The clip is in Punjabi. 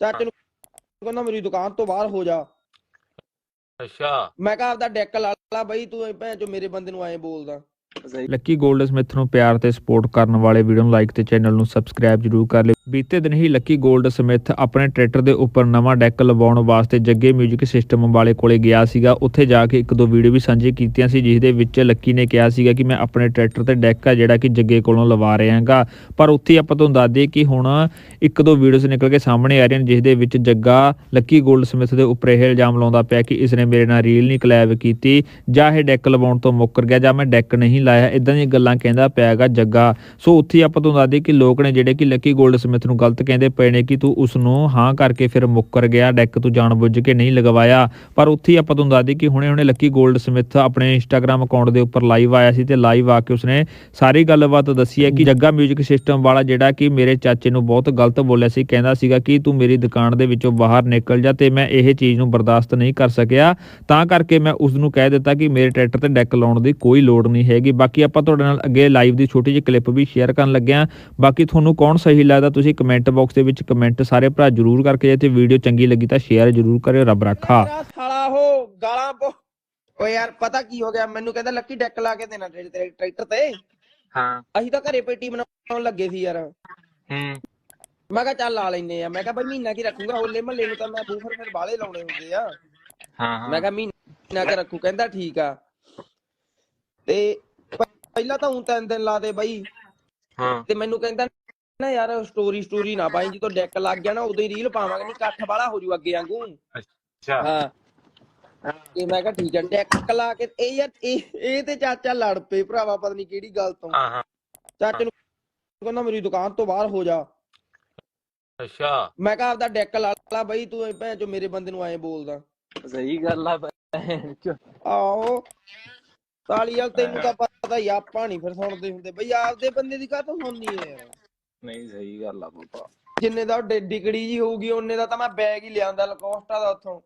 ਚਾਚੇ ਨੂੰ ਕਹਿੰਦਾ ਮੇਰੀ ਦੁਕਾਨ ਤੋਂ ਬਾਹਰ ਹੋ ਜਾ। ਅੱਛਾ। ਮੈਂ ਕਿਹਾ ਆਪਦਾ ਡੈਕ ਲਾ ਲਾ ਬਈ ਤੂੰ ਇਹ ਭੈਣ ਚੋ ਮੇਰੇ ਬੰਦੇ ਨੂੰ ਐਂ ਬੋਲਦਾ। ਲੱਕੀ 골ਡ ਸਮਿਥ ਨੂੰ ਪਿਆਰ ਤੇ ਸਪੋਰਟ ਕਰਨ ਵਾਲੇ ਵੀਡੀਓ ਨੂੰ ਲਾਈਕ ਤੇ ਚੈਨਲ ਨੂੰ ਸਬਸਕ੍ਰਾਈਬ ਜਰੂਰ ਕਰ ਲਿਓ। ਬੀਤੇ ਦਿਨ ਹੀ ਲੱਕੀ ਗੋਲਡ ਸਮਿਥ ਆਪਣੇ ਟਰੈਕਟਰ ਦੇ ਉੱਪਰ ਨਵਾਂ ਡੈਕ ਲਵਾਉਣ ਵਾਸਤੇ ਜੱਗੇ 뮤직 ਸਿਸਟਮ ਵਾਲੇ ਕੋਲੇ ਗਿਆ ਸੀਗਾ। ਉੱਥੇ ਜਾ ਕੇ ਇੱਕ ਦੋ ਵੀਡੀਓ ਵੀ ਸਾਂਝੀ ਕੀਤੀਆਂ ਸੀ, ਜਿਸ ਦੇ ਵਿੱਚ ਲੱਕੀ ਨੇ ਕਿਹਾ ਸੀਗਾ ਕਿ ਮੈਂ ਆਪਣੇ ਟਰੈਕਟਰ ਤੇ ਡੈਕ ਆ ਜਿਹੜਾ ਕਿ ਜੱਗੇ ਕੋਲੋਂ ਲਵਾ ਰਿਹਾਗਾ ਪਰ ਉੱਥੇ ਆਪਾਂ ਤੁਹਾਨੂੰ ਦੱਸ ਦਈਏ ਕਿ ਹੁਣ ਇੱਕ ਦੋ ਵੀਡੀਓਜ਼ ਨਿਕਲ ਕੇ ਸਾਹਮਣੇ ਆ ਰਹੀਆਂ ਜਿਸ ਦੇ ਵਿੱਚ ਜੱਗਾ ਲੱਕੀ ਗੋਲਡ ਸਮਿਥ ਦੇ ਉੱਪਰ ਇਹ ਇਲਜ਼ਾਮ ਲਾਉਂਦਾ ਪਿਆ ਕਿ ਇਸ ਨੇ ਮੇਰੇ ਨਾਲ ਰੀਲ ਨਹੀਂ ਕਲੈਬ ਕੀਤੀ, ਜਾਂ ਇਹ ਡੈਕ ਲਵਾਉਣ ਤੋਂ ਮੁੱਕਰ ਗਿਆ, ਜਾਂ ਮੈਂ ਡੈਕ ਨਹੀਂ ਲਾਇਆ। ਇਦਾਂ ਦੀਆਂ ਗੱਲਾਂ ਕਹਿੰਦਾ ਪਿਆਗਾ ਜੱਗਾ। ਸੋ ਉੱਥੇ ਆਪਾਂ ਤੁਹਾਨੂੰ ਦੱਸ ਦਈਏ ਕਿ ਲੋਕ ਨੇ ਜਿਹੜੇ ਕਿ ਲੱਕੀ ਗੋਲਡ ਸਮਿਥ ਤੈਨੂੰ ਗਲਤ ਕਹਿੰਦੇ ਪਏ ਨੇ ਕਿ ਤੂੰ ਉਸ ਨੂੰ ਹਾਂ ਕਰਕੇ ਫਿਰ ਮੁੱਕਰ ਗਿਆ ਡੈਕ ਤੂੰ ਜਾਣਬੁੱਝ ਕੇ ਨਹੀਂ ਲਗਵਾਇਆ। ਪਰ ਉੱਥੇ ਆਪਾਂ ਤੁਹਾਨੂੰ ਦੱਸ ਕਿ ਹੁਣੇ-ਹੁਣੇ ਲੱਕੀ 골ਡ ਸਮਿਥ ਆਪਣੇ ਇੰਸਟਾਗ੍ਰam ਅਕਾਊਂਟ ਦੇ ਉੱਪਰ ਲਾਈਵ ਆਇਆ ਸੀ ਤੇ ਲਾਈਵ ਆ ਕੇ ਉਸਨੇ ਸਾਰੀ ਗੱਲਬਾਤ ਦੱਸੀ ਹੈ ਕਿ ਜੱਗਾ 뮤직 ਸਿਸਟਮ ਵਾਲਾ ਜਿਹੜਾ ਕਿ ਮੇਰੇ ਚਾਚੇ ਨੂੰ ਬਹੁਤ ਗਲਤ ਬੋਲਿਆ ਸੀ ਕਹਿੰਦਾ ਸੀਗਾ ਕਿ ਤੂੰ ਮੇਰੀ ਦੁਕਾਨ ਦੇ ਵਿੱਚੋਂ ਬਾਹਰ ਨਿਕਲ ਜਾ ਤੇ ਮੈਂ ਇਹ ਚੀਜ਼ ਨੂੰ ਬਰਦਾਸ਼ਤ ਨਹੀਂ ਕਰ ਸਕਿਆ। ਤਾਂ ਕਰਕੇ ਮੈਂ ਉਸ ਨੂੰ ਕਹਿ ਦਿੱਤਾ ਕਿ ਮੇਰੇ ਟਰੈਕਟਰ ਤੇ ਡੈਕ ਲਾਉਣ ਦੀ ਕੋਈ ਲੋੜ ਨਹੀਂ ਹੈਗੀ। ਬਾਕੀ ਆਪਾਂ ਤੁਹਾਡੇ ਨਾਲ ਅੱਗੇ ਲਾਈਵ ਦੀ ਛੋਟੀ ਜਿਹੀ ਕਲਿੱਪ ਵੀ ਸ਼ੇਅਰ ਕਰਨ ਲੱਗਿਆ ਬਾਕੀ ਤੁਹਾਨੂੰ ਕੌਣ ਸਹੀ ਲੱਗਦਾ ਤੁਸੀਂ ਕਮੈਂਟ ਬਾਕਸ ਦੇ ਵਿੱਚ ਕਮੈਂਟ ਸਾਰੇ ਭਰਾ ਜਰੂਰ ਕਰਕੇ ਜੇ ਤੇ ਵੀਡੀਓ ਚੰਗੀ ਲੱਗੀ ਤਾਂ ਸ਼ੇਅਰ ਜਰੂਰ ਕਰਿਓ ਰੱਬ ਰੱਖਾ। ਸਾਲਾ ਉਹ ਗਾਲਾਂ ਪੋ ਓਏ ਯਾਰ ਪਤਾ ਕੀ ਹੋ ਗਿਆ? ਮੈਨੂੰ ਕਹਿੰਦਾ ਲੱਕੀ ਡੈਕ ਲਾ ਕੇ ਦੇਣਾ ਤੇਰੇ ਤੇਰੇ ਟਰੈਕਟਰ ਤੇ। ਹਾਂ। ਅਸੀਂ ਤਾਂ ਘਰੇ ਪੇਟੀ ਬਣਾਉਣ ਲੱਗੇ ਸੀ ਯਾਰ। ਹੂੰ। ਮੈਂ ਕਿਹਾ ਚੱਲ ਲਾ ਲੈਨੇ ਆ। ਮੈਂ ਕਿਹਾ ਬਈ ਮਹੀਨਾ ਕੀ ਰੱਖੂਗਾ? ਹੋਲੇ ਮਹੱਲੇ ਨੂੰ ਤਾਂ ਮੈਂ ਬੂਫਰ ਫਿਰ ਬਾਲੇ ਲਾਉਣੇ ਹੁੰਦੇ ਆ। ਹਾਂ ਹਾਂ। ਮੈਂ ਕਿਹਾ ਮਹੀਨਾ ਕਿ ਰੱਖੂ। ਕਹਿੰਦਾ ਠੀਕ ਆ। ਤੇ ਪਹਿਲਾਂ ਤਾਂ ਹੁਣ ਤਿੰਨ ਦਿਨ ਲਾ ਦੇ ਬਈ। ਹਾਂ। ਤੇ ਮੈਨੂੰ ਕਹਿੰਦਾ ਨਾ ਯਾਰ ਸਟੋਰੀ ਸਟੋਰੀ ਨਾ ਪਾਈ ਜਦੋਂ ਡੈਕ ਲੱਗ ਗਿਆ ਨਾ ਉਦੋਂ ਹੀ ਰੀਲ ਪਾਵਾਂਗੇ ਨਹੀਂ ਇਕੱਠ ਵਾਲਾ ਹੋ ਜੂ ਅੱਗੇ ਵਾਂਗੂ। ਅੱਛਾ। ਹਾਂ। ਤੇ ਮੈਂ ਕਿਹਾ ਠੀਕ ਆ ਡੈਕ ਲਾ ਕੇ ਇਹ ਯਾਰ ਇਹ ਇਹ ਤੇ ਚਾਚਾ ਲੜ ਪਏ ਭਰਾਵਾ ਪਤਾ ਨਹੀਂ ਕਿਹੜੀ ਗੱਲ ਤੋਂ। ਹਾਂ ਹਾਂ। ਚਾਚੇ ਨੂੰ ਕਹਿੰਦਾ ਮੇਰੀ ਦੁਕਾਨ ਤੋਂ ਬਾਹਰ ਹੋ ਜਾ। ਅੱਛਾ। ਮੈਂ ਕਿਹਾ ਆਪਦਾ ਡੈਕ ਲਾ ਲਾ ਬਈ ਤੂੰ ਇਹ ਭੈਣ ਚੋ ਮੇਰੇ ਬੰਦੇ ਨੂੰ ਐਂ ਬੋਲਦਾ। ਸਹੀ ਗੱਲ ਆ ਭੈਣ ਚੋ। ਆਹੋ। ਤਾਲੀ ਵਾਲ ਤੈਨੂੰ ਤਾਂ ਪਤਾ ਹੀ ਆ, ਆਪਾਂ ਨਹੀਂ ਫਿਰ ਸੁਣਦੇ ਹੁੰਦੇ। ਬਈ ਆਪਦੇ ਬੰਦੇ ਦੀ ਕਾਹਤੋਂ ਸੁਣਨੀ ਹੈ ਯਾਰ? ਨਹੀਂ, ਸਹੀ ਗੱਲ ਆ ਪਾਪਾ ਜਿੰਨੇ ਦਾ ਡਿਗੜੀ ਜੀ ਹੋਊਗੀ, ਉਹਨੇ ਦਾ ਤਾਂ ਮੈਂ ਬੈਗ ਹੀ ਲਿਆਂਦਾ, ਲਕੋਸਟਾ ਦਾ ਉੱਥੋਂ।